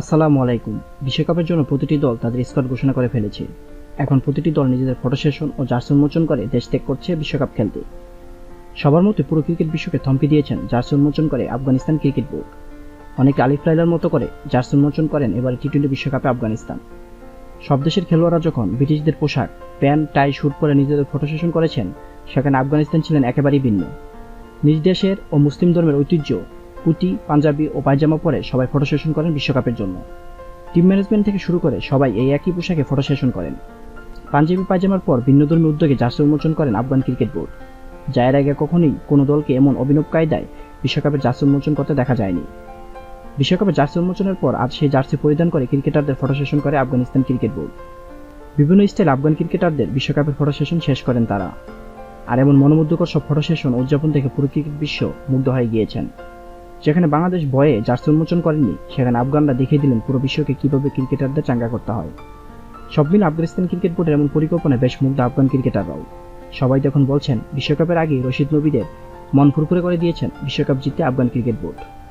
আসসালামু আলাইকুম। বিশ্বকাপের জন্য প্রতিটি দল তাদের স্কোয়াড ঘোষণা করে ফেলেছে। এখন প্রতিটি দল নিজেদের ফটো সেশন ও জার্সি উন্মোচন করে দেশ ত্যাগ করছে বিশ্বকাপ খেলতে। সবার মতে পুরো ক্রিকেট বিশ্বকে থমকে দিয়েছেন জার্সি উন্মোচন করে আফগানিস্তান ক্রিকেট বোর্ড অনেকে আলিফ লাইলার মতো করে জার্সি উন্মোচন করেন এবারে টি টোয়েন্টি বিশ্বকাপে আফগানিস্তান। সব দেশের খেলোয়াড়রা যখন ব্রিটিশদের পোশাক, প্যান্ট টাই শুট করে নিজেদের ফটো সেশন করেছেন, সেখানে আফগানিস্তান ছিলেন একেবারেই ভিন্ন। নিজ দেশের ও মুসলিম ধর্মের ঐতিহ্য কুটি, পাঞ্জাবি ও পায়জামা পরে সবাই ফটো সেশন করেন বিশ্বকাপের জন্য। টিম ম্যানেজমেন্ট থেকে শুরু করে সবাই এই একই পোশাকে ফটো সেশন করেন। পাঞ্জাবি, পায়জামার পর ভিন্নধর্মী উদ্যোগে জার্সি উন্মোচন করেন আফগান ক্রিকেট বোর্ড। যা এর আগে কখনোই কোনো দলকে এমন অভিনব কায়দায় বিশ্বকাপের জার্সি উন্মোচন করতে দেখা যায়নি। বিশ্বকাপে জার্সি উন্মোচনের পর আজ সেই জার্সি পরিধান করে ক্রিকেটারদের ফটো সেশন করে আফগানিস্তান ক্রিকেট বোর্ড। বিভিন্ন স্টাইল আফগান ক্রিকেটারদের বিশ্বকাপের ফটো সেশন শেষ করেন তারা। আর এমন মনোমুগ্ধকর সব ফটো সেশন উদযাপন থেকে পুরো ক্রিকেট বিশ্ব মুগ্ধ হয়ে গিয়েছেন। যেখানে বাংলাদেশ বয়ে জার্সি উন্মোচন করেননি সেখানে আফগানরা দেখিয়ে দিলেন পুরো বিশ্বকে কীভাবে ক্রিকেটারদের চাঙ্গা করতে হয়। সব মিলে আফগানিস্তান ক্রিকেট বোর্ডের এমন পরিকল্পনায় বেশ মুগ্ধ আফগান ক্রিকেটাররাও। সবাই যখন বলছেন, বিশ্বকাপের আগে রশিদ নবীদের মন ফুরফুরে করে দিয়েছেন বিশ্বকাপ জিততে আফগান ক্রিকেট বোর্ড।